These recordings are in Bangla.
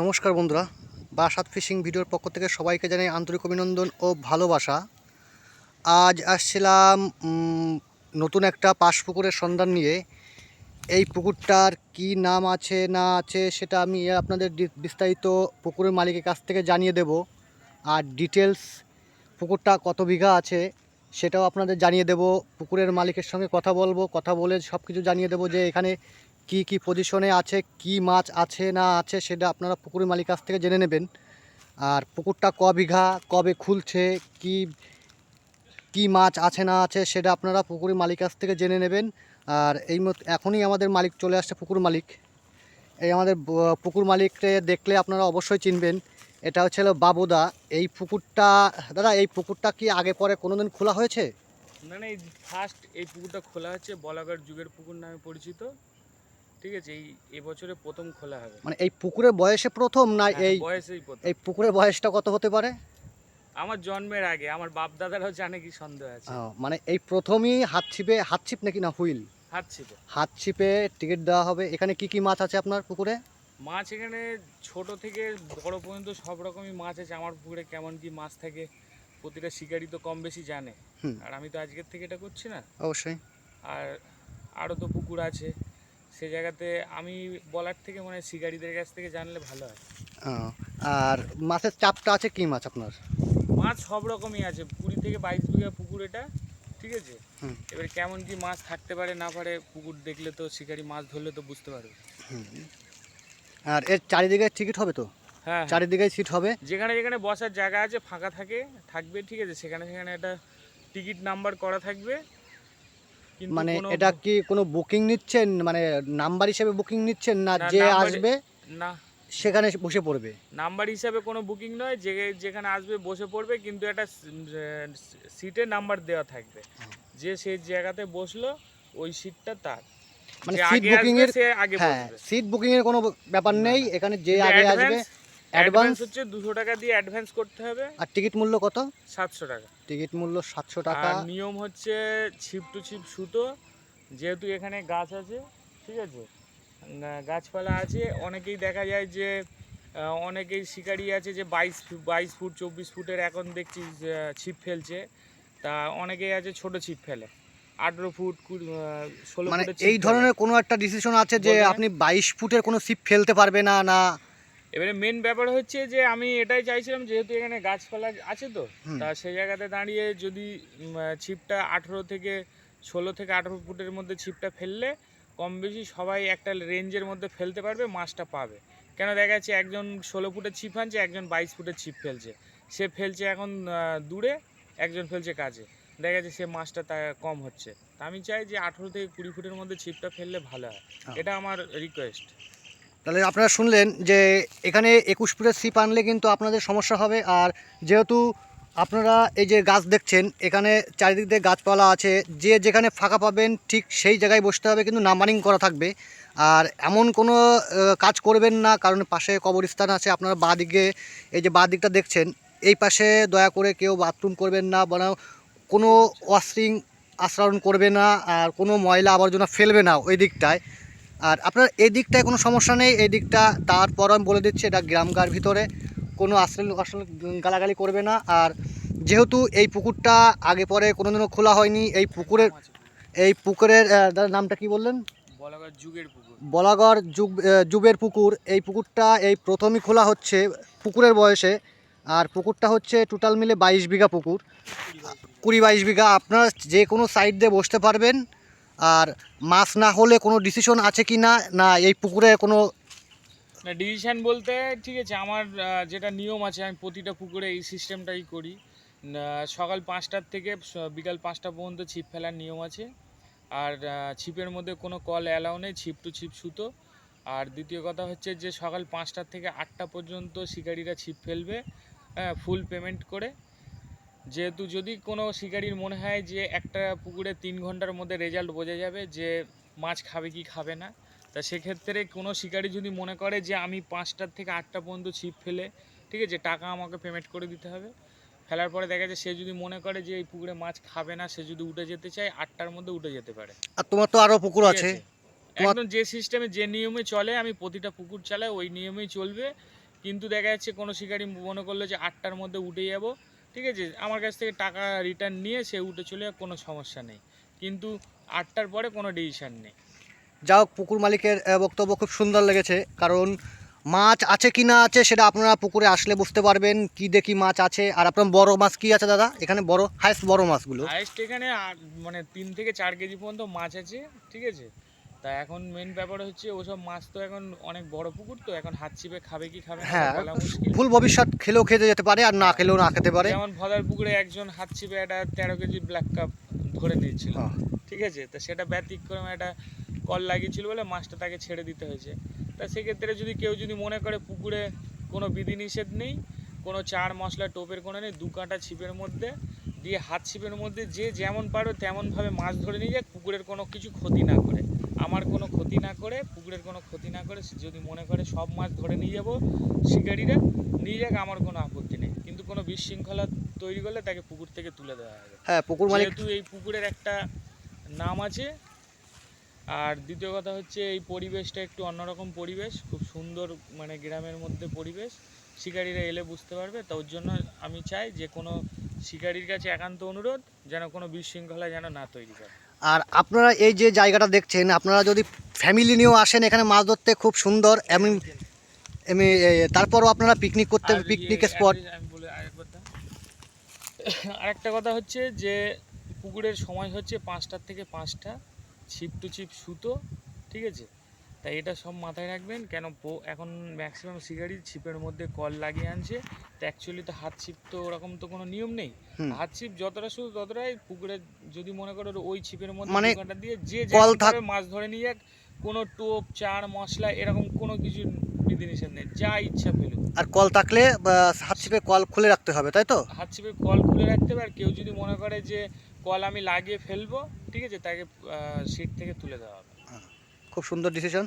নমস্কার বন্ধুরা, বাসাত ফিশিং ভিডিওর পক্ষ থেকে সবাইকে জানাই আন্তরিক অভিনন্দন ও ভালোবাসা। আজ আসছিলাম নতুন একটা পাশ পুকুরের সন্ধান নিয়ে। এই পুকুরটার কি নাম আছে, না আছে, সেটা আমি আপনাদের বিস্তারিত পুকুরের মালিকের কাছ থেকে জানিয়ে দেব। আর ডিটেলস পুকুরটা কত বিঘা আছে, সেটাও আপনাদের জানিয়ে দেব। পুকুরের মালিকের সঙ্গে কথা বলব, কথা বলে সব কিছু জানিয়ে দেবো যে এখানে কি কি পজিশনে আছে, কি মাছ আছে, না আছে, সেটা আপনারা পুকুরের মালিক কাছ থেকে জেনে নেবেন। আর পুকুরটা ক বিঘা, কবে খুলছে, কি কি মাছ আছে, না আছে, সেটা আপনারা পুকুরের মালিক কাছ থেকে জেনে নেবেন। আর এই মত, এখনই আমাদের মালিক চলে আসছে পুকুর মালিক। এই আমাদের পুকুর মালিককে দেখলে আপনারা অবশ্যই চিনবেন। এটা হচ্ছে বাবুদা। এই পুকুরটা, দাদা, এই পুকুরটা কি আগে পরে কোনো দিন খোলা হয়েছে? না না, এই ফার্স্ট এই পুকুরটা খোলা হচ্ছে বলাগড় যুগের পুকুর নামে পরিচিত। ঠিক আছে এই এবছরে প্রথম খোলা হবে। মানে এই পুকুরের বয়সে প্রথম না হ্যাঁ, এই বয়সেই প্রথম। এই পুকুরের বয়সটা কত হতে পারে? আমার জন্মের আগে আমার বাপ দাদারাও জানে কি সন্দেহ আছে। মানে এই প্রথমই হাত ছিপে হাত ছিপ নাকি না হুইল? হাত ছিপে। হাত ছিপে টিকিট দেওয়া হবে। এখানে কি কি মাছ আছে আপনার পুকুরে? মাছ এখানে ছোট থেকে বড় পর্যন্ত সব রকমই মাছ আছে। আমার পুকুরে কেমন কি মাছ থাকে প্রতিটা শিকারি তো কম বেশি জানে। আর আমি তো আজকের থেকে এটা করছি না। অবশ্যই। আর আরও তো পুকুর আছে। সে জায়গাতে আমি বলার থেকে মানে শিকারিদের কাছ থেকে জানলে ভালো হয়। আর মাছের চাপটা আছে কি মাছ আপনার? মাছ সব রকমই আছে কুড়ি থেকে বাইশ বিঘা পুকুর এটা ঠিক আছে। এবার কেমন কি মাছ থাকতে পারে না পারে পুকুর দেখলে তো শিকারি মাছ ধরলে তো বুঝতে পারবে। আর এর চারিদিকে টিকিট হবে তো? হ্যাঁ হ্যাঁ। চারিদিকে সিট হবে? যেখানে যেখানে বসার জায়গা আছে ফাঁকা থাকে থাকবে ঠিক আছে? সেখানে সেখানে একটা টিকিট নাম্বার করা থাকবে। মানে এটা কি কোনো বুকিং নিচ্ছেন? মানে নাম্বার হিসেবে বুকিং নিচ্ছেন না যে আসবে না। সেখানে বসে পড়বে? নাম্বার হিসাবে কোনো বুকিং নয় যে যেখানে আসবে বসে পড়বে কিন্তু একটা সিটের নাম্বার দেওয়া থাকবে। যে সেই জায়গাতে বসল ওই সিটটা তার। মানে সিট বুকিং এর আগে হ্যাঁ সিট বুকিং এর কোনো ব্যাপার নেই এখানে যে আগে আসবে অ্যাডভান্স হচ্ছে দুশো টাকা দিয়ে অ্যাডভান্স করতে হবে। আর টিকিট মূল্য কত? সাতশো টাকা। টিকিট মূল্য সাতশো টাকা। আর নিয়ম হচ্ছে ছিপ টু ছিপ সুতো। যেহেতু এখানে গাছ আছে ঠিক আছে? গাছপালা আছে। অনেকেই দেখা যায় যে অনেকেই শিকারি আছে যে বাইশ বাইশ ফুট চব্বিশ ফুটের এখন দেখছি ছিপ ফেলছে। তা অনেকেই আছে ছোট ছিপ ফেলে। আঠেরো ফুট কুড়ি, ষোলো মানে এই ধরনের কোনো একটা ডিসিশন আছে যে আপনি বাইশ ফুটের কোনো সিপ ফেলতে পারবে না না এবারে মেন ব্যাপার হচ্ছে যে আমি এটাই চাইছিলাম যেহেতু এখানে গাছপালা আছে তো তা সেই জায়গাতে দাঁড়িয়ে যদি ছিপটা আঠেরো থেকে ষোলো থেকে আঠেরো ফুটের মধ্যে ছিপটা ফেললে কম বেশি সবাই একটা রেঞ্জের মধ্যে ফেলতে পারবে মাছটা পাবে। কেন দেখা যাচ্ছে একজন ষোলো ফুটের ছিপ আনছে একজন বাইশ ফুটের ছিপ ফেলছে। সে ফেলছে এখন দূরে একজন ফেলছে কাছে। দেখা যাচ্ছে সে মাছটা তা কম হচ্ছে। তা আমি চাই যে আঠেরো থেকে কুড়ি ফুটের মধ্যে ছিপটা ফেললে ভালো হয়। হ্যাঁ। এটা আমার রিকোয়েস্ট তাহলে আপনারা শুনলেন যে এখানে একুশ ফুটের সিপ আনলে কিন্তু আপনাদের সমস্যা হবে। আর যেহেতু আপনারা এই যে গাছ দেখছেন, এখানে চারিদিক দিয়ে গাছপালা আছে, যে যেখানে ফাঁকা পাবেন ঠিক সেই জায়গায় বসতে হবে, কিন্তু নাম্বারিং করা থাকবে। আর এমন কোনো কাজ করবেন না, কারণ পাশে কবরস্থান আছে, আপনারা বাঁ দিকে এই যে বাঁ দিকটা দেখছেন, এই পাশে দয়া করে কেউ বাথরুম করবেন না, বরং কোনো ওয়াশিং আশ্রয়ণ করবে না, আর কোনো ময়লা আবর্জনা ফেলবে না ওই দিকটায়। আর আপনার এই দিকটায় কোনো সমস্যা নেই এই দিকটা তারপর আমি বলে দিচ্ছি এটা গ্রামগার ভিতরে কোনো আসলে আসলে গালাগালি করবে না। আর যেহেতু এই পুকুরটা আগে পরে কোনোদিনও খোলা হয়নি এই পুকুরের এই পুকুরের নামটা কি বললেন? বলাগড় যুগের পুকুর। বলাগড় যুগ যুবের পুকুর। এই পুকুরটা এই প্রথমই খোলা হচ্ছে পুকুরের বয়সে। আর পুকুরটা হচ্ছে টোটাল মিলে বাইশ বিঘা পুকুর। কুড়ি বাইশ বিঘা। আপনারা যে কোনো সাইড দিয়ে বসতে পারবেন। আর মাছ না হলে কোনো ডিসিশন আছে কি না? না, এই পুকুরে কোনো না ডিসিশন বলতে ঠিক আছে, আমার যেটা নিয়ম আছে, আমি প্রতিটা পুকুরে এই সিস্টেমটাই করি। সকাল পাঁচটার থেকে বিকাল পাঁচটা পর্যন্ত ছিপ ফেলার নিয়ম আছে। আর ছিপের মধ্যে কোনো কল অ্যালাউ নেই, ছিপ টু ছিপ সুতো। আর দ্বিতীয় কথা হচ্ছে যে, সকাল পাঁচটার থেকে আটটা পর্যন্ত শিকারীরা ছিপ ফেলবে ফুল পেমেন্ট করে। যেহেতু যদি কোনো শিকারীর মনে হয় যে একটা পুকুরে তিন ঘণ্টার মধ্যে রেজাল্ট বোঝা যাবে যে মাছ খাবে কি খাবে না তা সেক্ষেত্রে কোনো শিকারি যদি মনে করে যে আমি পাঁচটার থেকে আটটা পর্যন্ত ছিপ ফেলে ঠিক আছে টাকা আমাকে পেমেন্ট করে দিতে হবে ফেলার পরে দেখা যাচ্ছে সে যদি মনে করে যে এই পুকুরে মাছ খাবে না সে যদি উঠে যেতে চায় আটটার মধ্যে উঠে যেতে পারে। আর তোমার তো আরও পুকুর আছে। আছে? একদম যে সিস্টেমে যে নিয়মে চলে আমি প্রতিটা পুকুর চালাই ওই নিয়মেই চলবে। কিন্তু দেখা যাচ্ছে কোনো শিকারি মনে করল যে আটটার মধ্যে উঠে যাব ঠিক আছে আমার কাছ থেকে টাকা রিটার্ন নিয়ে সে উঠে চলে যাক কোনো সমস্যা নেই। কিন্তু আটটার পরে কোনো ডিসিশন নেই। যা হোক পুকুর মালিকের বক্তব্য খুব সুন্দর লেগেছে। কারণ মাছ আছে কি না আছে সেটা আপনারা পুকুরে আসলে বুঝতে পারবেন কি দেখি মাছ আছে। আর আপনার বড় মাছ কি আছে দাদা? এখানে বড় হাইস্ট বড় মাছগুলো। হাইস্ট এখানে মানে তিন থেকে চার কেজি পর্যন্ত মাছ আছে ঠিক আছে? তা এখন মেন ব্যাপার হচ্ছে ওসব মাছ তো এখন অনেক বড় পুকুর তো এখন হাত চিপে খাবে কি খাবে হ্যাঁ ভুল ভবিষ্যৎ খেলেও খেতে যেতে পারে আর না খেলেও না খেতে পারে। যেমন ভদার পুকুরে একজন হাত চিপে একটা তেরো কেজি ব্ল্যাক কাপ ধরে নিয়েছিল। হ্যাঁ। ঠিক আছে? তা সেটা ব্যতিক্রমে একটা কল লাগিয়েছিল বলে মাছটা তাকে ছেড়ে দিতে হয়েছে। তা সেক্ষেত্রে যদি কেউ যদি মনে করে পুকুরে কোনো বিধিনিষেধ নেই কোনো চার মশলা টোপের কোনো নেই দু কাঁটা ছিপের মধ্যে দিয়ে হাত ছিপের মধ্যে যে যেমন পারো তেমনভাবে মাছ ধরে নিয়ে যাক পুকুরের কোনো কিছু ক্ষতি না করে। আমার কোনো ক্ষতি না করে পুকুরের কোনো ক্ষতি না করে সে যদি মনে করে সব মাছ ধরে নিয়ে যাব শিকারীরা নিয়ে যাক আমার কোনো আপত্তি নেই। কিন্তু কোনো বিশৃঙ্খলা তৈরি করলে তাকে পুকুর থেকে তুলে দেওয়া হবে। হ্যাঁ পুকুর মালিক যেহেতু এই পুকুরের একটা নাম আছে আর দ্বিতীয় কথা হচ্ছে এই পরিবেশটা একটু অন্যরকম পরিবেশ খুব সুন্দর মানে গ্রামের মধ্যে পরিবেশ। শিকারীরা এলে বুঝতে পারবে তো ওর জন্য আমি চাই যে কোনো শিকারীর কাছে একান্ত অনুরোধ যেন কোনো বিশৃঙ্খলা যেন না তৈরি করে। আর আপনারা এই যে জায়গাটা দেখছেন আপনারা যদি ফ্যামিলি নিয়েও আসেন এখানে মাছ ধরতে খুব সুন্দর। এমনি এমনি তারপরও আপনারা পিকনিক করতে পিকনিক স্পট আরেকটা কথা হচ্ছে যে পুকুরের সময় হচ্ছে পাঁচটার থেকে পাঁচটা ছিপ টু ছিপ সুতো ঠিক আছে? তাই এটা সব মাথায় রাখবেন। কেন পো- এখন ম্যাক্সিমাম শিকারি ছিপের মধ্যে কল লাগিয়ে আনছে। তো অ্যাকচুয়ালি তো হাত ছিপ তো ওরকম তো কোনো নিয়ম নেই। হাত ছিপ যতটা শুধু ততটাই পুকুরে যদি মনে করো ওই ছিপের মধ্যে মানে দিয়ে যে কল মাছ ধরে নিয়ে যাক কোনো টোপ চার মশলা এরকম কোনো কিছু বিধিনিষেধ নেই। যা ইচ্ছা ফেলুক। আর কল থাকলে হাত ছিপে কল খুলে রাখতে হবে তাই তো? হাত চেপে কল খুলে রাখতে হবে আর কেউ যদি মনে করে যে কল আমি লাগিয়ে ফেলব ঠিক আছে তাকে সিট থেকে তুলে দেওয়া হবে। খুব সুন্দর ডিসিশন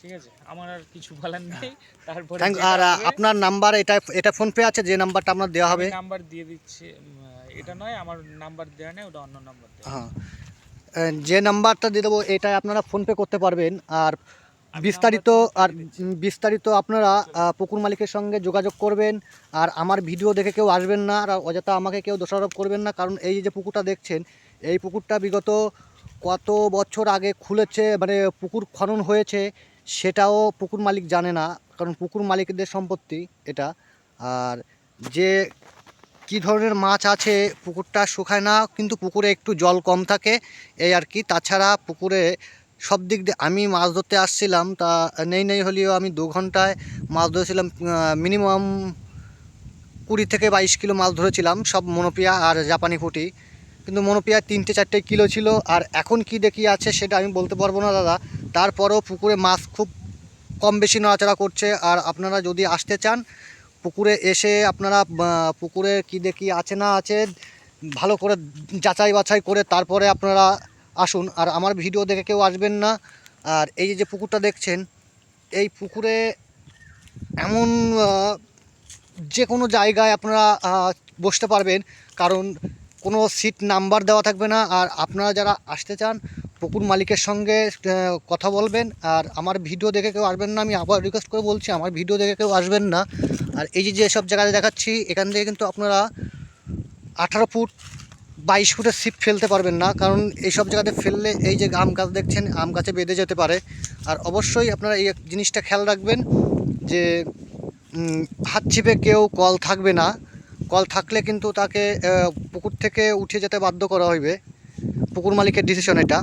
ঠিক আছে আমার আর কিছু বলার নেই। তারপরে থ্যাংক আর আপনার নাম্বার এটা এটা ফোনপে আছে যে নাম্বারটা আপনার দেওয়া হবে। নাম্বার দিয়ে দিচ্ছি এটা নয় আমার নাম্বার দেওয়া নেই ওটা অন্য নাম্বার হ্যাঁ। যে নাম্বারটা দিয়ে দেবো এটাই আপনারা ফোনপে করতে পারবেন। আর বিস্তারিত আর বিস্তারিত আপনারা পুকুর মালিকের সঙ্গে যোগাযোগ করবেন। আর আমার ভিডিও দেখে কেউ আসবেন না আর অযথা আমাকে কেউ দোষারোপ করবেন না কারণ এই যে পুকুরটা দেখছেন এই পুকুরটা বিগত কত বছর আগে খুলেছে মানে পুকুর খনন হয়েছে, সেটাও পুকুর মালিক জানে না, কারণ পুকুর মালিকদের সম্পত্তি এটা। আর যে কি ধরনের মাছ আছে, পুকুরটা শুকায় না, কিন্তু পুকুরে একটু জল কম থাকে, এই আর কি। তাছাড়া পুকুরে সব দিক দিয়ে আমি মাছ ধরতে আসছিলাম, তা নেই নেই হলেও আমি দু ঘন্টায় মাছ ধরেছিলাম মিনিমাম কুড়ি থেকে বাইশ কিলো মাছ ধরেছিলাম, সব মনোপিয়া আর জাপানি পুঁটি। কিন্তু মনোপিয়া তিনটে চারটে কিলো ছিল। আর এখন কি দেখি আছে সেটা আমি বলতে পারব না, দাদা। তারপরেও পুকুরে মাছ খুব কম বেশি নড়াচড়া করছে। আর আপনারা যদি আসতে চান, পুকুরে এসে আপনারা পুকুরে কি দেখি আছে না আছে, ভালো করে যাচাই বাছাই করে তারপরে আপনারা আসুন। আর আমার ভিডিও দেখে কেউ আসবেন না। আর এই যে পুকুরটা দেখছেন, এই পুকুরে এমন যে কোনো জায়গায় আপনারা বসতে পারবেন। কারণ কোনো সিট নাম্বার দেওয়া থাকবে না। আর আপনারা যারা আসতে চান, পুকুর মালিকের সঙ্গে কথা বলবেন। আর আমার ভিডিও দেখে কেউ আসবেন না, আমি আবার রিকোয়েস্ট করে বলছি, আমার ভিডিও দেখে কেউ আসবেন না। আর এই যে যেসব জায়গায় দেখাচ্ছি, এখান থেকে কিন্তু আপনারা আঠারো ফুট, বাইশ ফুটের ছিপ ফেলতে পারবেন না। কারণ এইসব জায়গাতে ফেললে এই যে আম গাছ দেখছেন, আম গাছে বেঁধে যেতে পারে। আর অবশ্যই আপনারা এই জিনিসটা খেয়াল রাখবেন যে হাত ছিপে কেউ কল থাকবে না। কল থাকলে কিন্তু তাকে পুকুর থেকে উঠে যেতে বাধ্য করা হইবে। পুকুর মালিকের ডিসিশন এটা।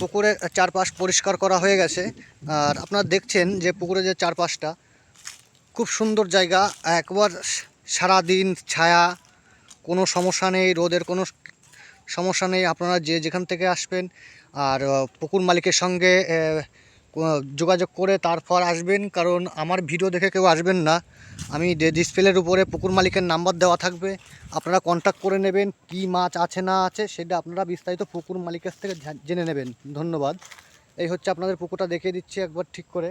পুকুরের চারপাশ পরিষ্কার করা হয়ে গেছে। আর আপনারা দেখছেন যে পুকুরের যে চারপাশটা, খুব সুন্দর জায়গা। একবার সারাদিন ছায়া, কোনো সমস্যা নেই, রোদের কোনো সমস্যা নেই। আপনারা যে যেখান থেকে আসবেন আর পুকুর মালিকের সঙ্গে যোগাযোগ করে তারপর আসবেন, কারণ আমার ভিডিও দেখে কেউ আসবেন না। আমি ডিসপ্লের উপরে পুকুর মালিকের নাম্বার দেওয়া থাকবে। আপনারা কন্ট্যাক্ট করে নেবেন, কি মাছ আছে, না আছে, সেটা আপনারা বিস্তারিত পুকুর মালিকের থেকে জেনে নেবেন। ধন্যবাদ। এই হচ্ছে আপনাদের পুকুরটা দেখিয়ে দিচ্ছি একবার ঠিক করে।